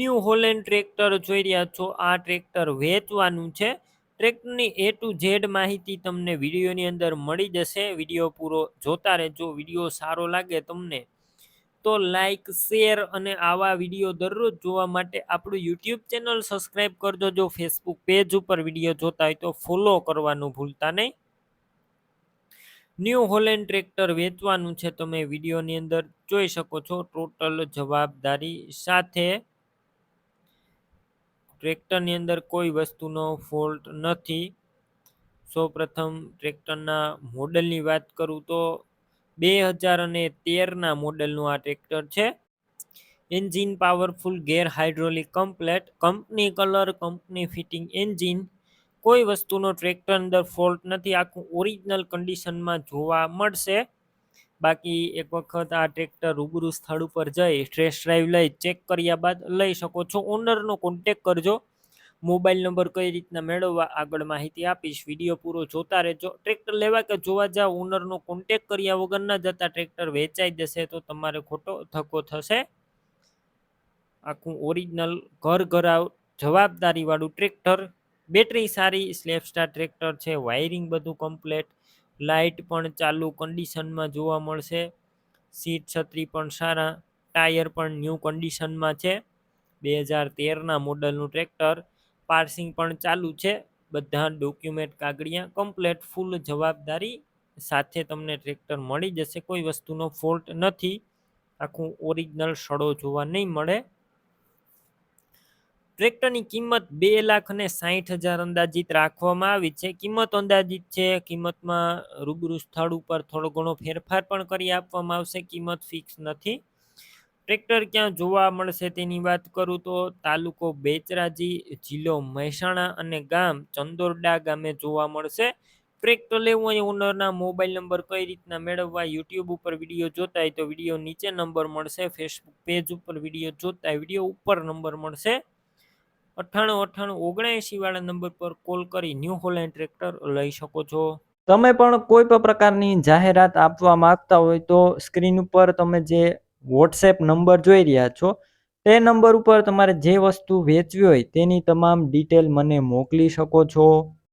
New Holland tractor જોઈ રહ્યા છો. આ ટ્રેક્ટર વેચવાનું છે. ટ્રેક્ટરની એ ટુ ઝેડ માહિતી તમને વિડીયોની અંદર મળી જશે. વીડિયો પૂરો જોતા રહેજો. વીડિયો સારો લાગે તમને તો લાઈક, શેર અને આવા વીડિયો દરરોજ જોવા માટે આપણું યુટ્યુબ ચેનલ સબસ્ક્રાઈબ કરજો. જો ફેસબુક પેજ ઉપર વીડિયો જોતા હોય તો ફોલો કરવાનું ભૂલતા નહીં. ન્યૂ હોલેન્ડ ટ્રેક્ટર વેચવાનું છે. તમે વિડીયોની અંદર જોઈ શકો છો. ટોટલ જવાબદારી સાથે ટ્રેક્ટરની અંદર કોઈ વસ્તુનો ફોલ્ટ નથી. સૌપ્રથમ ટ્રેક્ટરના મોડલની વાત કરું તો બે હજાર અને તેરના મોડલનું આ ટ્રેક્ટર છે. Engine powerful, gear hydraulic complete, company colour, company fitting engine. કોઈ વસ્તુનો ટ્રેક્ટર અંદર ફોલ્ટ નથી. આખું ઓરિજિનલ કન્ડિશનમાં જોવા મળશે. બાકી એક વખત આ ટ્રેક્ટર રૂબરૂ સ્થળ ઉપર જઈ સ્ટ્રેસ ડ્રાઈવ લઈ ચેક કર્યા બાદ લઈ શકો છો. ઓનરનો કોન્ટેક કરજો. મોબાઈલ નંબર કઈ રીતના મેળવવા આગળ માહિતી આપીશ. વીડિયો પૂરો જોતા રહેજો. ટ્રેક્ટર લેવા કે જોવા જાવ ઓનરનો કોન્ટેક કર્યા વગર ન જતા ટ્રેક્ટર વેચાઈ જશે તો તમારે ખોટો ધક્કો થશે. આખું ઓરિજિનલ ઘર ઘરાવ જવાબદારીવાળું ટ્રેક્ટર બેટરી સારી સ્લેપ સ્ટાર ટ્રેક્ટર છે વાયરિંગ બધું કમ્પ્લેટ લાઇટ પણ ચાલુ, કન્ડિશનમાં જોવા મળશે. સીટ છત્રી પણ સારા, ટાયર પણ ન્યૂ કન્ડિશનમાં છે. બે હજાર તેરના મોડલનું ટ્રેક્ટર, પાર્સિંગ પણ ચાલુ છે. બધા ડોક્યુમેન્ટ કાગળિયા, કમ્પ્લેટ, ફૂલ જવાબદારી સાથે તમને ટ્રેક્ટર મળી જશે. કોઈ વસ્તુનો ફોલ્ટ નથી. આખું ઓરિજિનલ સડો જોવા નહીં મળે. ટ્રેક્ટરની કિંમત બે લાખ અને સાહીઠ હજાર અંદાજિત રાખવામાં આવી છે. કિંમત અંદાજિત છે, કિંમતમાં રૂબરૂ સ્થળ ઉપર થોડો ઘણો ફેરફાર પણ કરી આપવામાં આવશે. કિંમત ફિક્સ નથી. ટ્રેક્ટર ક્યાં જોવા મળશે તેની વાત કરું તો તાલુકો બેચરાજી, જિલ્લો મહેસાણા અને ગામ ચંદોરડા ગામે જોવા મળશે. ટ્રેક્ટર લેવું હોય ઓનરના મોબાઈલ નંબર કઈ રીતના મેળવવા યુટ્યુબ ઉપર વીડિયો જોતા હોય તો વીડિયો નીચે નંબર મળશે. ફેસબુક પેજ ઉપર વીડિયો જોતા વીડિયો ઉપર નંબર મળશે. અઠ્ઠાણું અઠ્ઠાણું ઓગણએંશી વાળા નંબર પર કોલ કરી ન્યૂ હોલેન્ડ ટ્રેક્ટર લઈ શકો છો. તમે પણ કોઈ પણ પ્રકારની જાહેરાત આપવા માંગતા હોય તો સ્ક્રીન ઉપર તમે જે વોટ્સએપ નંબર જોઈ રહ્યા છો, તે નંબર ઉપર તમારે જે વસ્તુ વેચવી હોય તેની તમામ ડિટેલ મને મોકલી શકો છો.